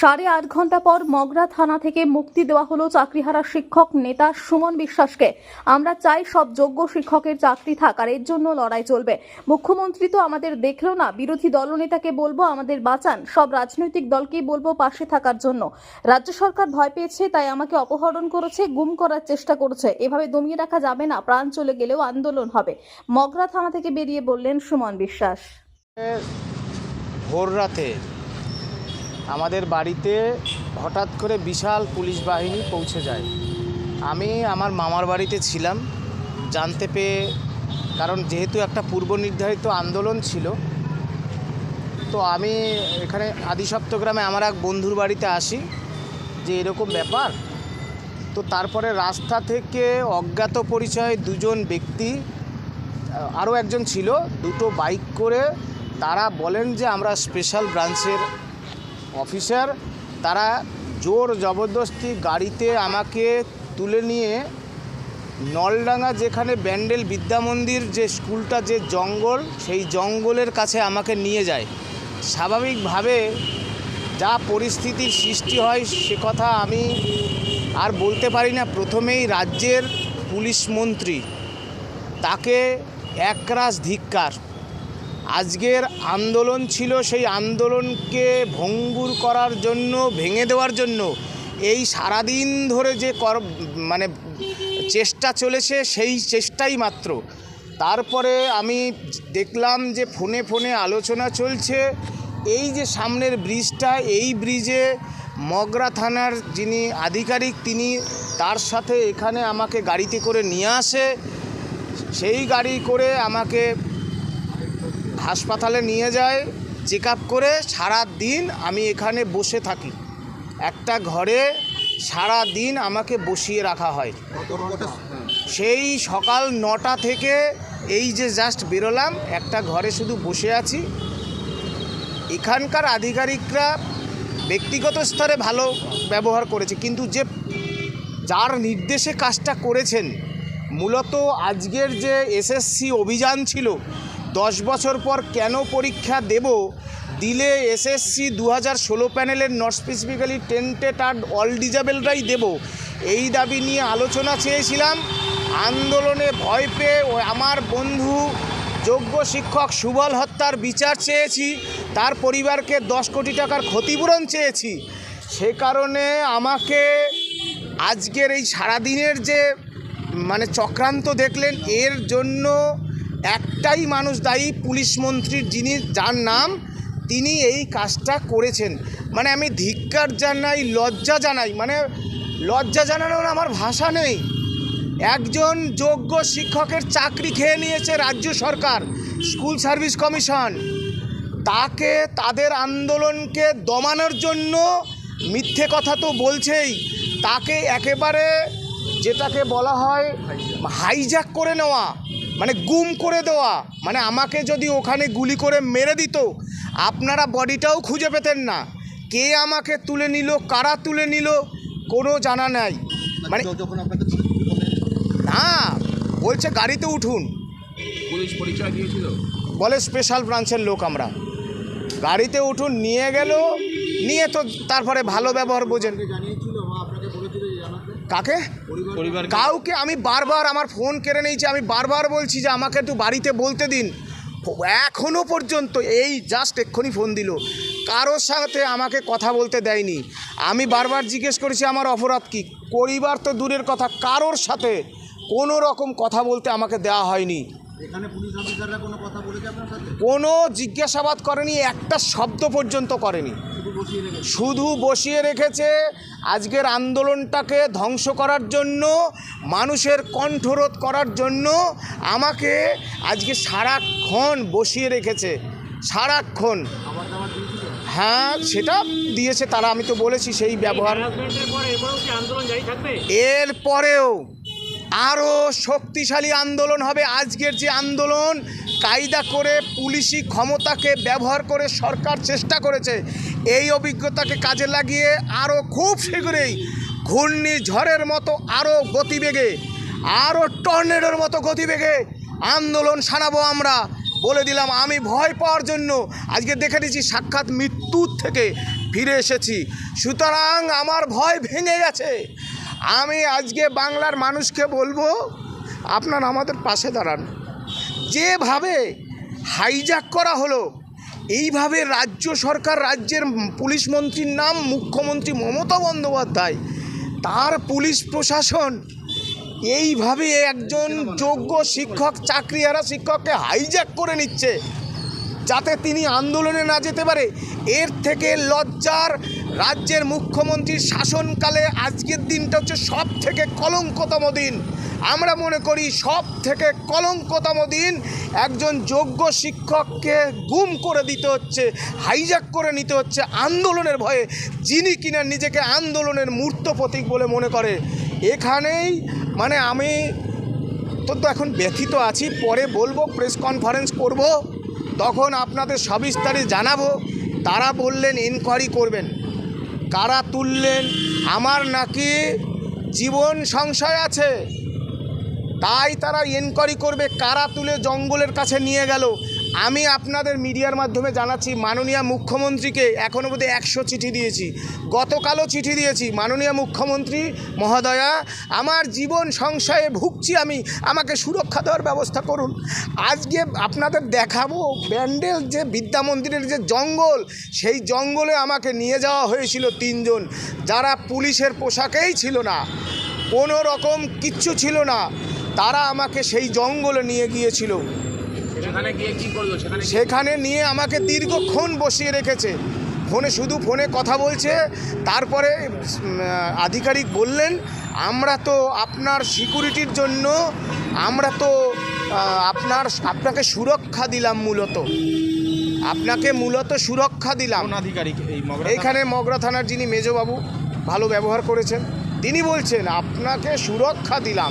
সাড়ে আট ঘণ্টা পর মগরা থানা থেকে মুক্তি দেওয়া হলো চাকরিহারা শিক্ষক নেতা সুমন বিশ্বাসকে। আমরা চাই সব যোগ্য শিক্ষকের চাকরি থাক, আর এর জন্য লড়াই চলবে। মুখ্যমন্ত্রী তো আমাদের দেখল না, বিরোধী দলনেতাকে বলব আমাদের বাঁচান, সব রাজনৈতিক দলকেই বলব পাশে থাকার জন্য। রাজ্য সরকার ভয় পেয়েছে, তাই আমাকে অপহরণ করেছে, গুম করার চেষ্টা করেছে। এভাবে দমিয়ে রাখা যাবে না, প্রাণ চলে গেলেও আন্দোলন হবে। মগরা থানা থেকে বেরিয়ে বললেন সুমন বিশ্বাস। ভোর রাতে আমাদের বাড়িতে হঠাৎ করে বিশাল পুলিশ বাহিনী পৌঁছে যায়। আমি আমার মামার বাড়িতে ছিলাম। জানতে পেয়ে, কারণ যেহেতু একটা পূর্ব নির্ধারিত আন্দোলন ছিল, তো আমি এখানে আদি সপ্তগ্রামে আমার এক বন্ধুর বাড়িতে আসি যে এরকম ব্যাপার। তো তারপরে রাস্তা থেকে অজ্ঞাত পরিচয় দুজন ব্যক্তি আরও একজন ছিল, দুটো বাইক করে, তারা বলেন যে আমরা স্পেশাল ব্রাঞ্চের অফিসার, তারা জোর জবরদস্তি গাড়িতে আমাকে তুলে নিয়ে নলডাঙ্গা যেখানে ব্যান্ডেল বিদ্যা মন্দির যে স্কুলটা যে জঙ্গল, সেই জঙ্গলের কাছে আমাকে নিয়ে যায়। স্বাভাবিকভাবে যা পরিস্থিতির সৃষ্টি হয় সে কথা আমি আর বলতে পারি না। প্রথমেই রাজ্যের পুলিশ মন্ত্রী, তাকে একরাশ ধিক্কার। আজকের আন্দোলন ছিল সেই আন্দোলনকে ভঙ্গুর করার জন্য, ভেঙে দেওয়ার জন্য। এই সারাদিন ধরে যে কর মানে চেষ্টা চলেছে সেই চেষ্টাই মাত্র। তারপরে আমি দেখলাম যে ফোনে ফোনে আলোচনা চলছে। এই যে সামনের ব্রিজটা, এই ব্রিজে মগরা থানার যিনি আধিকারিক, তিনি তার সাথে এখানে আমাকে গাড়িতে করে নিয়ে আসে। সেই গাড়ি করে আমাকে হাসপাতালে নিয়ে যায় চেক করে সারা দিন আমি এখানে বসে থাকি। একটা ঘরে সারা দিন আমাকে বসিয়ে রাখা হয়। সেই সকাল নটা থেকে এই যে জাস্ট বেরোলাম, একটা ঘরে শুধু বসে আছি। এখানকার আধিকারিকরা ব্যক্তিগত স্তরে ভালো ব্যবহার করেছে, কিন্তু যে যার নির্দেশে কাজটা করেছেন, মূলত আজকের যে এসএসসি অভিযান ছিল দশ বছর পর কেন পরীক্ষা দেব? দিলে এসএসসি দু হাজার ষোলো প্যানেলের নট স্পেসিফিক্যালি টেন্টেড আর অল ডিজাবেলরাই দেব। এই দাবি নিয়ে আলোচনা চেয়েছিলাম। আন্দোলনে ভয় পেয়ে আমার বন্ধু যোগ্য শিক্ষক সুবল হত্যার বিচার চেয়েছি। তার পরিবারকে দশ কোটি টাকার ক্ষতিপূরণ চেয়েছি। সে কারণে আমাকে আজকের এই সারাদিনের যে মানে চক্রান্ত দেখলেন, এর জন্য একটাই মানুষ দায়ী পুলিশ মন্ত্রীর যিনি, যার নাম তিনি এই কাজটা করেছেন। মানে আমি ধিক্কার জানাই, লজ্জা জানাই মানে লজ্জা জানানোর আমার ভাষা নেই। একজন যোগ্য শিক্ষকের চাকরি খেয়ে নিয়েছে রাজ্য সরকার, স্কুল সার্ভিস কমিশন। তাকে, তাদের আন্দোলনকে দমানোর জন্য মিথ্যে কথা তো বলছেই। তাকে একেবারে যেটাকে বলা হয় হাইজ্যাক করে নেওয়া। মানে গুম করে দেওয়া। মানে আমাকে যদি ওখানে গুলি করে মেরে দিত আপনারা বডিটাও খুঁজে পেতেন না। কে আমাকে তুলে নিল কারা তুলে নিল কোনো জানা নাই। মানে না বলছে গাড়িতে উঠুন। পুলিশ পরিচয় দিয়েছিল? বলে স্পেশাল ব্রাঞ্চের লোক আমরা। গাড়িতে উঠুন নিয়ে গেল নিয়ে তো তারপরে ভালো ব্যবহার বোঝেন জানিয়েছিল বা আপনাকে বলেছিল যে জানাতে কাকে? পরিবার কাউকে আমি বারবার আমার ফোন কেড়ে নিয়েছি আমি বারবার বলছি যে আমাকে একটু বাড়িতে বলতে দিন। এখনও পর্যন্ত এই জাস্ট এক্ষুনি ফোন দিল। কারোর সাথে আমাকে কথা বলতে দেয়নি। আমি বারবার জিজ্ঞেস করেছি আমার অপরাধ কী? পরিবার তো দূরের কথা কারোর সাথে কোনো রকম কথা বলতে আমাকে দেওয়া হয়নি। কোনো জিজ্ঞাসাবাদ করেনি একটা শব্দ পর্যন্ত করেনি। শুধু বসিয়ে রেখেছে আজকের আন্দোলনটাকে ধ্বংস করার জন্য, মানুষের কণ্ঠরোধ করার জন্য, আমাকে আজকে সারাক্ষণ বসিয়ে রেখেছে, সারাক্ষণ। হ্যাঁ সেটা দিয়েছে তারা, আমি তো বলেছি সেই ব্যবহার। হ্যারাসমেন্টের পর এরপরেও কি আন্দোলন জারি থাকবে এরপরেও আরও শক্তিশালী আন্দোলন হবে, আজকের যে আন্দোলন কায়দা করে পুলিশি ক্ষমতাকে ব্যবহার করে সরকার চেষ্টা করেছে। এই অভিজ্ঞতাকে কাজে লাগিয়ে আরও খুব শীঘ্রই ঘূর্ণিঝড়ের মতো আরও গতিবেগে, আরও টর্নেডোর মতো গতিবেগে আন্দোলন সানাবো আমরা বলে দিলাম। আমি ভয় পাওয়ার জন্য আজকে দেখে নিচ্ছি, সাক্ষাৎ মৃত্যুর থেকে ফিরে এসেছি। সুতরাং আমার ভয় ভেঙে গেছে। আমি আজকে বাংলার মানুষকে বলব, আপনারা আমাদের পাশে দাঁড়ান। যেভাবে হাইজ্যাক করা হলো, এইভাবে রাজ্য সরকার, রাজ্যের পুলিশ মন্ত্রীর নাম মুখ্যমন্ত্রী মমতা বন্দ্যোপাধ্যায়, তার পুলিশ প্রশাসন এইভাবে একজন যোগ্য শিক্ষক, চাকরিহারা শিক্ষককে হাইজ্যাক করে নিচ্ছে, যাতে তিনি আন্দোলনে না যেতে পারে। এর থেকে লজ্জার রাজ্যের মুখ্যমন্ত্রীর শাসনকালে আজকের দিনটা হচ্ছে সব থেকে কলঙ্কতম দিন। আমরা মনে করি সব থেকে কলঙ্কতম দিন। একজন যোগ্য শিক্ষককে গুম করে দিতে হচ্ছে হাইজ্যাক করে নিতে হচ্ছে আন্দোলনের ভয়ে। যিনি কিনা নিজেকে আন্দোলনের মূর্ত প্রতীক বলে মনে করে। এখানেই মানে আমি অত্যন্ত এখন ব্যথিত আছি, পরে বলব প্রেস কনফারেন্স করব। তখন আপনাদের সবিস্তারে জানাব। তারা বললেন ইনকোয়ারি করবেন। কারা তুললেন, আমার নাকি জীবন সংশয় আছে। তাই তারা এনকোয়ারি করবে, কারা তুলে জঙ্গলের কাছে নিয়ে গেল? আমি আপনাদের মিডিয়ার মাধ্যমে জানাচ্ছি, মাননীয় মুখ্যমন্ত্রীকে এখনও বোধহয় একশো চিঠি দিয়েছি। গতকালও চিঠি দিয়েছি, মাননীয় মুখ্যমন্ত্রী মহোদয়া, আমার জীবন সংশয়ে ভুগছি আমি, আমাকে সুরক্ষা দেওয়ার ব্যবস্থা করুন। আজকে আপনাদের দেখাবো, ব্যান্ডেল যে বিদ্যা মন্দিরের যে জঙ্গল, সেই জঙ্গলে আমাকে নিয়ে যাওয়া হয়েছিল তিনজন, যারা পুলিশের পোশাকেই ছিল না, কোনো রকম কিচ্ছু ছিল না, তারা আমাকে সেই জঙ্গলে নিয়ে গিয়েছিল। সেখানে গিয়ে কি করল? সেখানে সেখানে নিয়ে আমাকে দীর্ঘক্ষণ বসিয়ে রেখেছে। ফোনে শুধু ফোনে কথা বলছে। তারপরে আধিকারিক বললেন আমরা তো আপনার সিকিউরিটির জন্য আমরা তো আপনার আপনাকে সুরক্ষা দিলাম মূলত। আপনাকে মূলত সুরক্ষা দিলাম। আধিকারিক? এইখানে মগরা থানার যিনি মেজবাবু ভালো ব্যবহার করেছেন তিনি বলছেন আপনাকে সুরক্ষা দিলাম।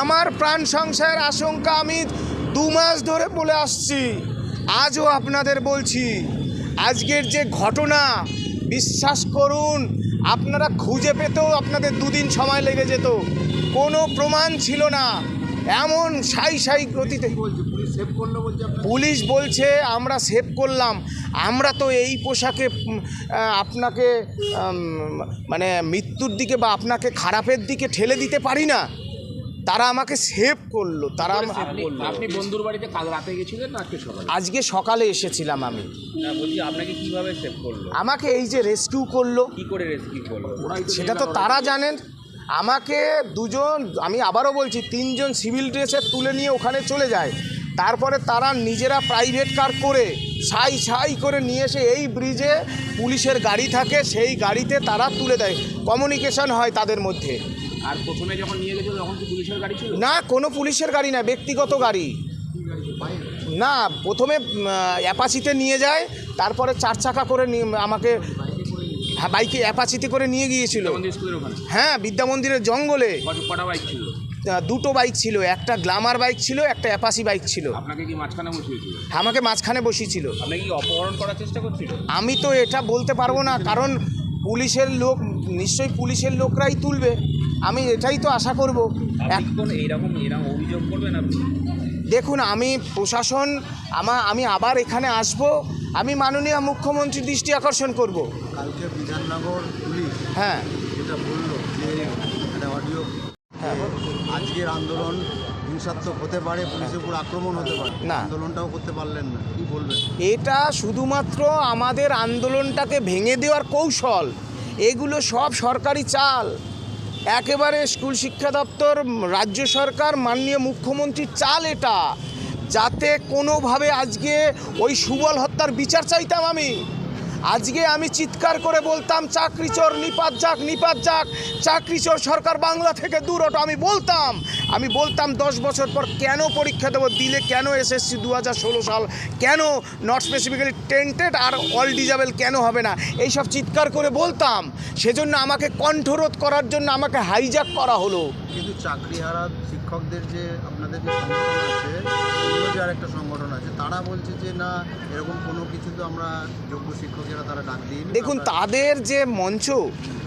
আমার প্রাণ সংশয়ের আশঙ্কা আমি দু মাস ধরে বলে আসছি। আজও আপনাদের বলছি, আজকের যে ঘটনা, বিশ্বাস করুন, আপনারা খুঁজে পেতেও আপনাদের দুদিন সময় লেগে যেত। কোনো প্রমাণ ছিল না। এমন সাই সাই গতিতে পুলিশ বলছে আমরা সেভ করলাম। আমরা তো এই পোশাকে আপনাকে মানে মৃত্যুর দিকে বা আপনাকে খারাপের দিকে ঠেলে দিতে পারি না। তারা আমাকে সেভ করল। তারা আপনি বন্ধুর বাড়িতে কাল রাতে গেছিলেন না আজকে সকালে? আজকে সকালে এসেছিলাম আমি। বলছি আপনাকে কীভাবে সেভ করল? আমাকে এই যে রেস্কিউ করল। কি করে রেস্কিউ করল? সেটা তো তারা জানেন। আমাকে দুজন আমি আবারও বলছি তিনজন সিভিল ড্রেসে তুলে নিয়ে ওখানে চলে যায়। তারপরে তারা নিজেরা প্রাইভেট কার করে ছাই ছাই করে নিয়ে এসে এই ব্রিজে পুলিশের গাড়ি থাকে সেই গাড়িতে তারা তুলে দেয়। কমিউনিকেশন হয় তাদের মধ্যে। আর প্রথমে যখন নিয়ে গেছিল তখন কি পুলিশের গাড়ি ছিল? না কোনো পুলিশের গাড়ি না ব্যক্তিগত গাড়ি। না প্রথমে উম, অ্যাপাচিতে নিয়ে যায় তারপরে চার চাকা করে নিয়ে- আমাকে বাইকে অ্যাপাচিতে করে নিয়ে গিয়েছিল। হ্যাঁ বিদ্যা মন্দিরের জঙ্গলে। কটা বাইক ছিল? দুটো বাইক ছিল একটা গ্লামার বাইক ছিল একটা অ্যাপাসি বাইক ছিল। আপনাকে কি মাঝখানে বসিয়েছিল? আমাকে মাঝখানে বসিয়েছিল। কি অপহরণ করার চেষ্টা করছিল? আমি তো এটা বলতে পারব না কারণ পুলিশের লোক নিশ্চয়ই পুলিশের লোকরাই তুলবে। আমি এটাই তো আশা করব। কি এইরকম এরকম অভিযোগ করবেন আপনি? দেখুন আমি প্রশাসন আমা আমি আবার এখানে আসব। আমি মাননীয় মুখ্যমন্ত্রীর দৃষ্টি আকর্ষণ করব। কালকে বিধাননগর পুলিশ হ্যাঁ। যেটা বলল যে একটা অডিও হ্যাঁ। আজকের আন্দোলন হিংসাত্মক হতে পারে পুলিশের উপর আক্রমণ হতে পারে। না। আন্দোলনটাও করতে পারলেন না কি বলবেন? এটা শুধুমাত্র আমাদের আন্দোলনটাকে ভেঙে দেওয়ার কৌশল। এগুলো সব সরকারি চাল। একেবারে স্কুল শিক্ষা দপ্তর রাজ্য সরকার মাননীয় মুখ্যমন্ত্রীর চাল এটা। যাতে কোনোভাবে আজকে ওই সুবল হত্যার বিচার চাইতাম আমি। আজকে আমি চিৎকার করে বলতাম, চাকরি চোর, নিপাত যাক নিপাত যাক। চাকরি চোর সরকার বাংলা থেকে দূর হটো আমি বলতাম আমি বলতাম দশ বছর পর কেন পরীক্ষা দেবো? দিলে কেন এসএসসি দু হাজার ষোলো সাল? কেন নট স্পেসিফিক্যালি টেন্টেড আর অল ডিজাবেল কেন হবে না? এইসব চিৎকার করে বলতাম। সেজন্য আমাকে কণ্ঠরোধ করার জন্য আমাকে হাইজ্যাক করা হলো। কিন্তু চাকরিহারা শিক্ষকদের যে আপনাদের যে সংগঠন আছে অন্য যে আরেকটা সংগঠন আছে তারা বলছে যে না এরকম কোনো কিছু তো আমরা যোগ্য শিক্ষকেরা তারা ডাক দিই দেখুন তাদের যে মঞ্চ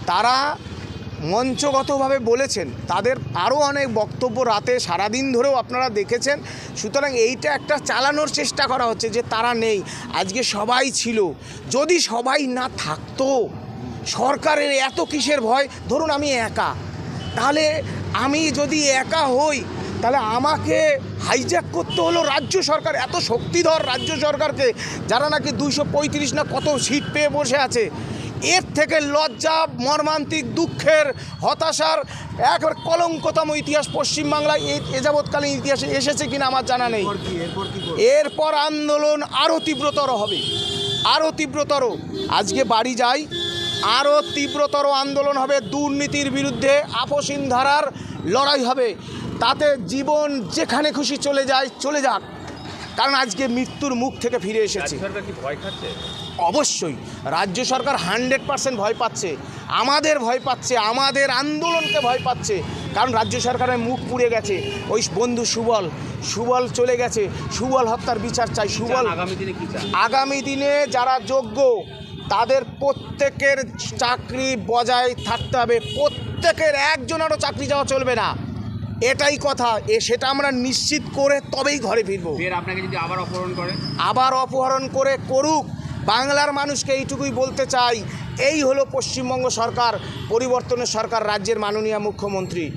তারা মঞ্চগতভাবে বলেছেন। তাদের আরও অনেক বক্তব্য রাতে সারাদিন ধরেও আপনারা দেখেছেন। সুতরাং এইটা একটা চালানোর চেষ্টা করা হচ্ছে যে তারা নেই। আজকে সবাই ছিল। যদি সবাই না থাকতো সরকারের এত কিসের ভয়? ধরুন আমি একা। তাহলে আমি যদি একা হই তাহলে আমাকে হাইজ্যাক করতে হলো রাজ্য সরকার। এত শক্তিধর রাজ্য সরকারকে যারা নাকি দুইশো পঁয়ত্রিশ না কত সিট পেয়ে বসে আছে। এর থেকে লজ্জা মর্মান্তিক দুঃখের হতাশার একবার কলঙ্কতম ইতিহাস পশ্চিমবাংলায় এ এ যাবৎকালীন ইতিহাসে এসেছে কিনা আমার জানা নেই। এরপর আন্দোলন আরও তীব্রতর হবে। আরও তীব্রতর। আজকে বাড়ি যাই আরও তীব্রতর আন্দোলন হবে। দুর্নীতির বিরুদ্ধে আপসীন ধারার লড়াই হবে। তাতে জীবন যেখানে খুশি চলে যায় চলে যাক। কারণ আজকে মৃত্যুর মুখ থেকে ফিরে এসেছি। অবশ্যই। রাজ্য সরকার হান্ড্রেড পার্সেন্ট ভয় পাচ্ছে। আমাদের ভয় পাচ্ছে আমাদের আন্দোলনকে ভয় পাচ্ছে। কারণ রাজ্য সরকারের মুখ পুড়ে গেছে। ওই বন্ধু সুবল সুবল চলে গেছে। সুবল হত্যার বিচার চাই সুবল। আগামী দিনে আগামী দিনে যারা যোগ্য তাদের প্রত্যেকের চাকরি বজায় থাকতে হবে। প্রত্যেকের একজনেরও চাকরি যাওয়া চলবে না। এটাই কথা এ সেটা আমরা নিশ্চিত করে তবেই ঘরে ফিরবো। আপনাকে যদি আবার অপহরণ করে? আবার অপহরণ করে করুক বাংলার মানুষকে এইটুকুই বলতে চাই এই হলো পশ্চিমবঙ্গ সরকার পরিবর্তনের সরকার রাজ্যের মাননীয় মুখ্যমন্ত্রী।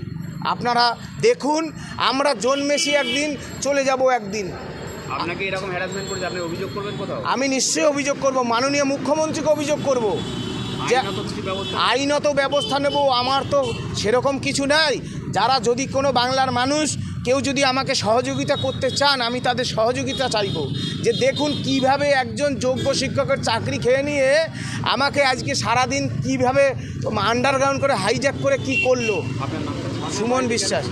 আপনারা দেখুন আমরা জন্মেছি একদিন চলে যাব একদিন। আপনাকে এরকম হ্যারাসমেন্ট করেছে আপনি অভিযোগ করবেন কোথাও? আমি নিশ্চয়ই অভিযোগ করব মাননীয় মুখ্যমন্ত্রীকে অভিযোগ করব। যে আইনত ব্যবস্থা? আইনত ব্যবস্থা নেব আমার তো সেরকম কিছু নাই। যারা যদি কোনো বাংলার মানুষ কেউ যদি আমাকে সহযোগিতা করতে চান আমি তাদের সহযোগিতা চাইব। যে দেখুন কীভাবে একজন যোগ্য শিক্ষকের চাকরি খেয়ে নিয়ে আমাকে আজকে সারাদিন কীভাবে আন্ডারগ্রাউন্ড করে হাইজ্যাক করে কি করল। সুমন বিশ্বাস।